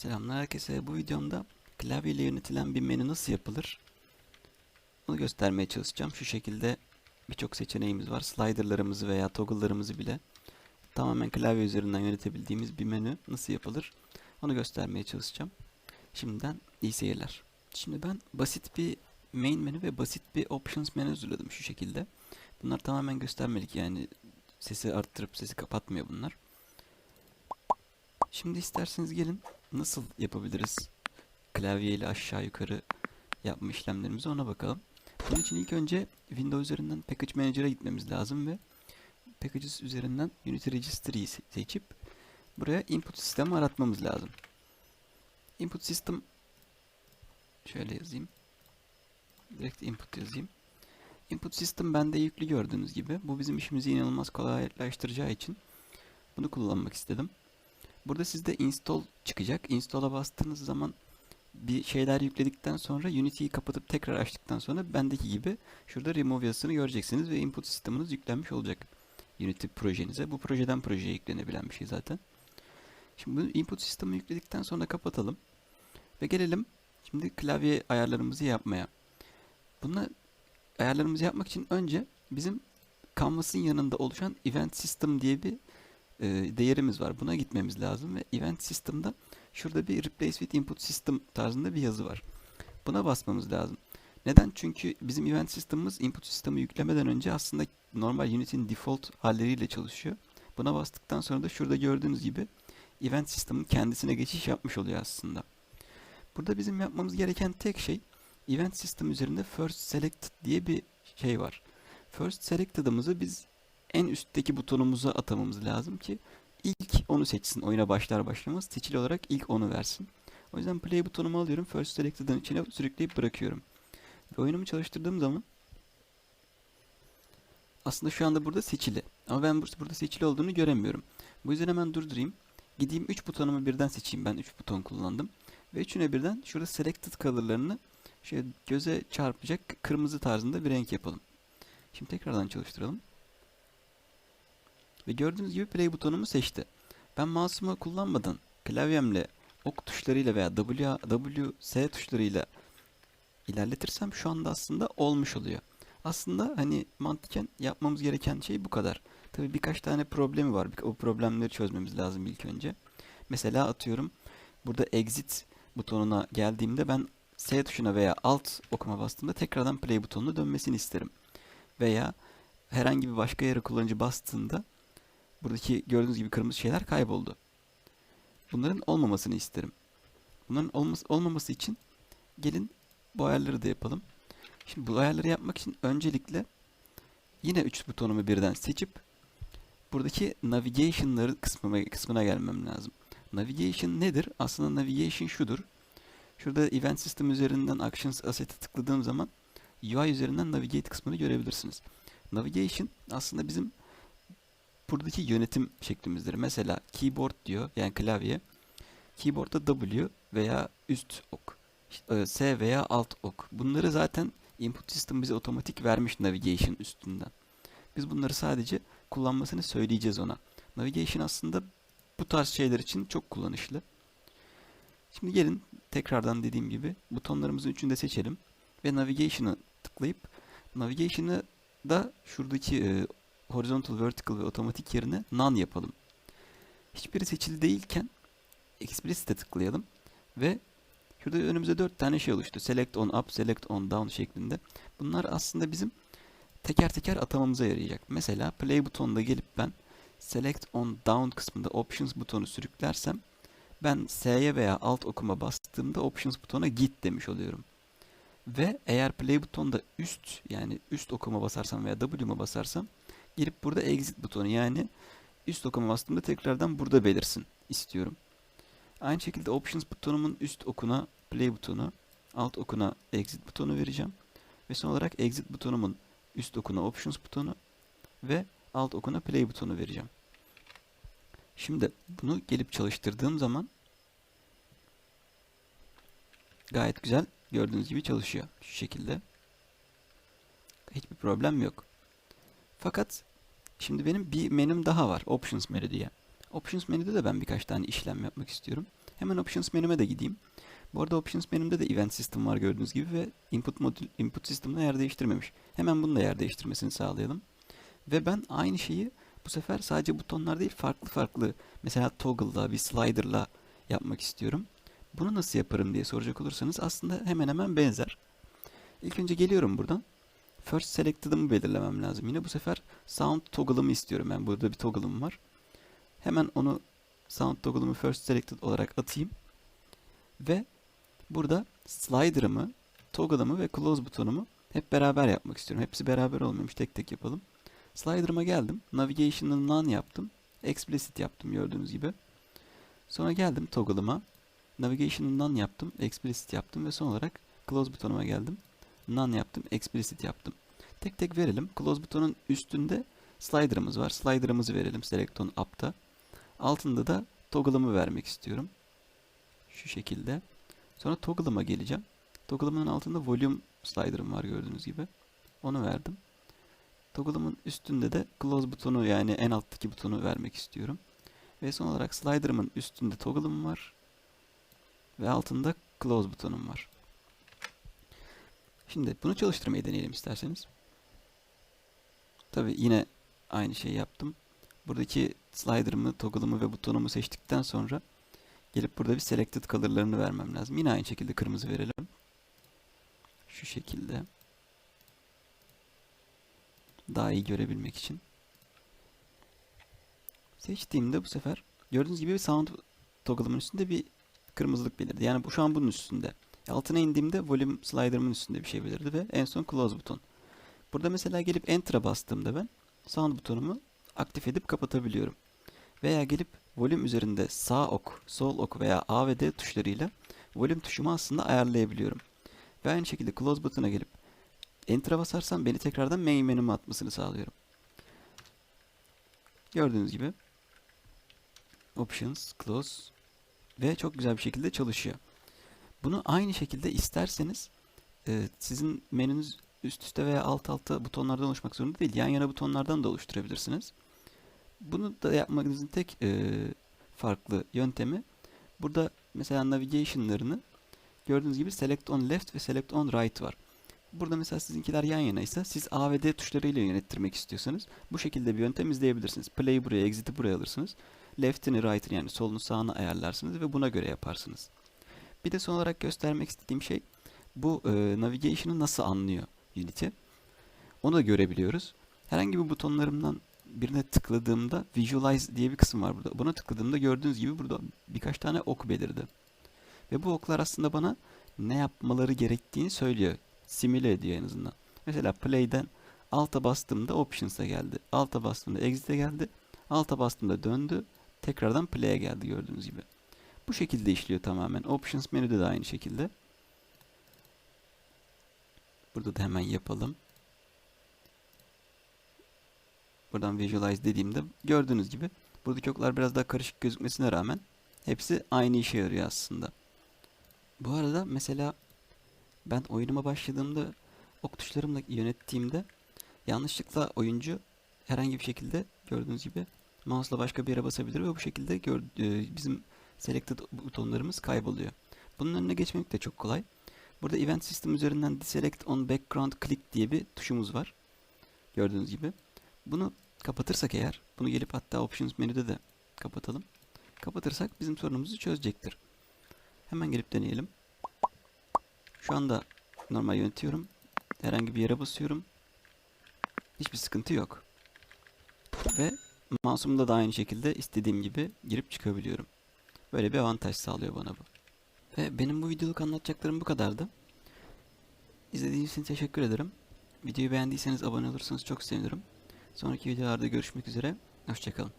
Selamlar herkese. Bu videomda klavye ile yönetilen bir menü nasıl yapılır? Onu göstermeye çalışacağım. Şu şekilde birçok seçeneğimiz var. Slider'larımızı veya toggle'larımızı bile tamamen klavye üzerinden yönetebildiğimiz bir menü nasıl yapılır? Onu göstermeye çalışacağım. Şimdiden iyi seyirler. Şimdi ben basit bir main menü ve basit bir options menü hazırladım şu şekilde. Bunlar tamamen göstermelik yani sesi arttırıp sesi kapatmıyor bunlar. Şimdi isterseniz gelin nasıl yapabiliriz klavye ile aşağı yukarı yapma işlemlerimizi ona bakalım. Bunun için ilk önce Windows üzerinden Package Manager'a gitmemiz lazım ve Packages üzerinden Unity Registry'yi se- seçip buraya input sistemi aratmamız lazım. Input system şöyle yazayım. Direkt input yazayım. Input system bende yüklü gördüğünüz gibi. Bu bizim işimizi inanılmaz kolaylaştıracağı için bunu kullanmak istedim. Burada sizde install çıkacak. Install'a bastığınız zaman bir şeyler yükledikten sonra Unity'yi kapatıp tekrar açtıktan sonra bendeki gibi şurada remove yazısını göreceksiniz ve input sisteminiz yüklenmiş olacak Unity projenize. Bu projeden projeye yüklenebilen bir şey zaten. Şimdi bu input sistemi yükledikten sonra kapatalım ve gelelim şimdi klavye ayarlarımızı yapmaya. Bunu ayarlarımızı yapmak için önce bizim Canvas'ın yanında oluşan event system diye bir e, değerimiz var. Buna gitmemiz lazım ve event system'da şurada bir replace with input system tarzında bir yazı var. Buna basmamız lazım. Neden? Çünkü bizim event system'ımız input sistemi yüklemeden önce aslında normal Unity'nin default halleriyle çalışıyor. Buna bastıktan sonra da şurada gördüğünüz gibi event system'ın kendisine geçiş yapmış oluyor aslında. Burada bizim yapmamız gereken tek şey event system üzerinde first selected diye bir şey var. First selected'ımızı biz en üstteki butonumuza atamamız lazım ki ilk onu seçsin. Oyuna başlar başlamaz seçili olarak ilk onu versin. O yüzden play butonumu alıyorum. First selected'ın içine sürükleyip bırakıyorum. Ve oyunumu çalıştırdığım zaman aslında şu anda burada seçili. Ama ben bur- burada seçili olduğunu göremiyorum. Bu yüzden hemen durdurayım. Gideyim 3 butonumu birden seçeyim. Ben 3 buton kullandım. Ve üçüne birden şurada selected color'larını şöyle göze çarpacak kırmızı tarzında bir renk yapalım. Şimdi tekrardan çalıştıralım. Ve gördüğünüz gibi play butonumu seçti. Ben mouse'umu kullanmadan klavyemle ok tuşlarıyla veya W, W, S tuşlarıyla ilerletirsem şu anda aslında olmuş oluyor. Aslında hani mantıken yapmamız gereken şey bu kadar. Tabii birkaç tane problemi var. O problemleri çözmemiz lazım ilk önce. Mesela atıyorum burada exit butonuna geldiğimde ben S tuşuna veya alt okuma bastığımda tekrardan play butonuna dönmesini isterim. Veya herhangi bir başka yere kullanıcı bastığında buradaki gördüğünüz gibi kırmızı şeyler kayboldu. Bunların olmamasını isterim. Bunların olması, olmaması için gelin bu ayarları da yapalım. Şimdi bu ayarları yapmak için öncelikle yine 3 butonumu birden seçip buradaki navigation'ları kısmına, kısmına gelmem lazım. Navigation nedir? Aslında navigation şudur. Şurada event system üzerinden actions asset'e tıkladığım zaman UI üzerinden navigate kısmını görebilirsiniz. Navigation aslında bizim buradaki yönetim şeklimizdir. Mesela keyboard diyor yani klavye. Keyboard'da W veya üst ok. E, S veya alt ok. Bunları zaten input system bize otomatik vermiş navigation üstünden. Biz bunları sadece kullanmasını söyleyeceğiz ona. Navigation aslında bu tarz şeyler için çok kullanışlı. Şimdi gelin tekrardan dediğim gibi butonlarımızın üçünü de seçelim ve navigation'ı tıklayıp navigation'ı da şuradaki e, horizontal, vertical ve otomatik yerine none yapalım. Hiçbiri seçili değilken explicit'e tıklayalım ve şurada önümüze dört tane şey oluştu. Select on up, select on down şeklinde. Bunlar aslında bizim teker teker atamamıza yarayacak. Mesela play butonunda gelip ben select on down kısmında options butonu sürüklersem ben S'ye veya alt okuma bastığımda options butona git demiş oluyorum. Ve eğer play butonda üst yani üst okuma basarsam veya W'ma basarsam girip burada exit butonu yani üst okuma bastığımda tekrardan burada belirsin istiyorum. Aynı şekilde options butonumun üst okuna play butonu, alt okuna exit butonu vereceğim. Ve son olarak exit butonumun üst okuna options butonu ve alt okuna play butonu vereceğim. Şimdi bunu gelip çalıştırdığım zaman gayet güzel gördüğünüz gibi çalışıyor. Şu şekilde. Hiçbir problem yok. Fakat şimdi benim bir menüm daha var. Options menü diye. Options menüde de ben birkaç tane işlem yapmak istiyorum. Hemen Options menüme de gideyim. Bu arada Options menümde de Event System var gördüğünüz gibi ve Input modül, Input System'da yer değiştirmemiş. Hemen bunu da yer değiştirmesini sağlayalım. Ve ben aynı şeyi bu sefer sadece butonlar değil farklı farklı mesela toggle'la bir slider'la yapmak istiyorum. Bunu nasıl yaparım diye soracak olursanız aslında hemen hemen benzer. İlk önce geliyorum buradan. First Selected'ımı belirlemem lazım. Yine bu sefer Sound toggle'ımı istiyorum. Ben burada bir toggle'ım var. Hemen onu Sound toggle'ımı First Selected olarak atayım. Ve burada slider'ımı, toggle'ımı ve close butonumu hep beraber yapmak istiyorum. Hepsi beraber olmamış. Tek tek yapalım. Slider'ıma geldim. Navigation'ı none yaptım. Explicit yaptım gördüğünüz gibi. Sonra geldim toggle'ıma. Navigation'ı none yaptım. Explicit yaptım ve son olarak close butonuma geldim. None yaptım. Explicit yaptım. Tek tek verelim. Close butonun üstünde slider'ımız var. Slider'ımızı verelim Select on Up'ta. Altında da toggle'ımı vermek istiyorum. Şu şekilde. Sonra toggle'ıma geleceğim. Toggle'ımın altında volume slider'ım var gördüğünüz gibi. Onu verdim. Toggle'ımın üstünde de close butonu yani en alttaki butonu vermek istiyorum. Ve son olarak slider'ımın üstünde toggle'ım var. Ve altında close butonum var. Şimdi bunu çalıştırmayı deneyelim isterseniz. Tabi yine aynı şeyi yaptım. Buradaki slider'ımı, toggle'ımı ve butonumu seçtikten sonra gelip burada bir selected color'larını vermem lazım. Yine aynı şekilde kırmızı verelim. Şu şekilde. Daha iyi görebilmek için. Seçtiğimde bu sefer gördüğünüz gibi bir sound toggle'ımın üstünde bir kırmızılık belirdi. Yani bu şu an bunun üstünde. Altına indiğimde volume slider'ımın üstünde bir şey belirdi ve en son close buton. Burada mesela gelip enter'a bastığımda ben sound butonumu aktif edip kapatabiliyorum. Veya gelip volüm üzerinde sağ ok, sol ok veya A ve D tuşlarıyla volüm tuşumu aslında ayarlayabiliyorum. Ve aynı şekilde close butona gelip enter'a basarsam beni tekrardan main menüme atmasını sağlıyorum. Gördüğünüz gibi options, close ve çok güzel bir şekilde çalışıyor. Bunu aynı şekilde isterseniz e, sizin menünüz üst üste veya alt alta butonlardan oluşmak zorunda değil. Yan yana butonlardan da oluşturabilirsiniz. Bunu da yapmanızın tek e, farklı yöntemi burada mesela navigation'larını gördüğünüz gibi select on left ve select on right var. Burada mesela sizinkiler yan yanaysa siz A ve D tuşlarıyla yönettirmek istiyorsanız bu şekilde bir yöntem izleyebilirsiniz. Play'i buraya, exit'i buraya alırsınız. Left'ini, right'ini yani solunu sağını ayarlarsınız ve buna göre yaparsınız. Bir de son olarak göstermek istediğim şey bu e, navigation'ı nasıl anlıyor Unity. Onu da görebiliyoruz. Herhangi bir butonlarımdan birine tıkladığımda Visualize diye bir kısım var burada. Buna tıkladığımda gördüğünüz gibi burada birkaç tane ok belirdi. Ve bu oklar aslında bana ne yapmaları gerektiğini söylüyor. Simüle ediyor en azından. Mesela Play'den alta bastığımda Options'a geldi. Alta bastığımda Exit'e geldi. Alta bastığımda döndü. Tekrardan Play'e geldi gördüğünüz gibi. Bu şekilde işliyor tamamen. Options menüde de aynı şekilde. Burada da hemen yapalım. Buradan visualize dediğimde gördüğünüz gibi buradaki oklar biraz daha karışık gözükmesine rağmen hepsi aynı işe yarıyor aslında. Bu arada mesela ben oyunuma başladığımda ok tuşlarımla yönettiğimde yanlışlıkla oyuncu herhangi bir şekilde gördüğünüz gibi mouse'la başka bir yere basabilir ve bu şekilde e, bizim selected butonlarımız kayboluyor. Bunun önüne geçmek de çok kolay. Burada event system üzerinden deselect on background click diye bir tuşumuz var. Gördüğünüz gibi. Bunu kapatırsak eğer, bunu gelip hatta options menüde de kapatalım. Kapatırsak bizim sorunumuzu çözecektir. Hemen gelip deneyelim. Şu anda normal yönetiyorum. Herhangi bir yere basıyorum. Hiçbir sıkıntı yok. Ve mouse'umda da aynı şekilde istediğim gibi girip çıkabiliyorum. Böyle bir avantaj sağlıyor bana bu. Ve benim bu videoluk anlatacaklarım bu kadardı. İzlediğiniz için teşekkür ederim. Videoyu beğendiyseniz abone olursanız çok sevinirim. Sonraki videolarda görüşmek üzere. Hoşçakalın.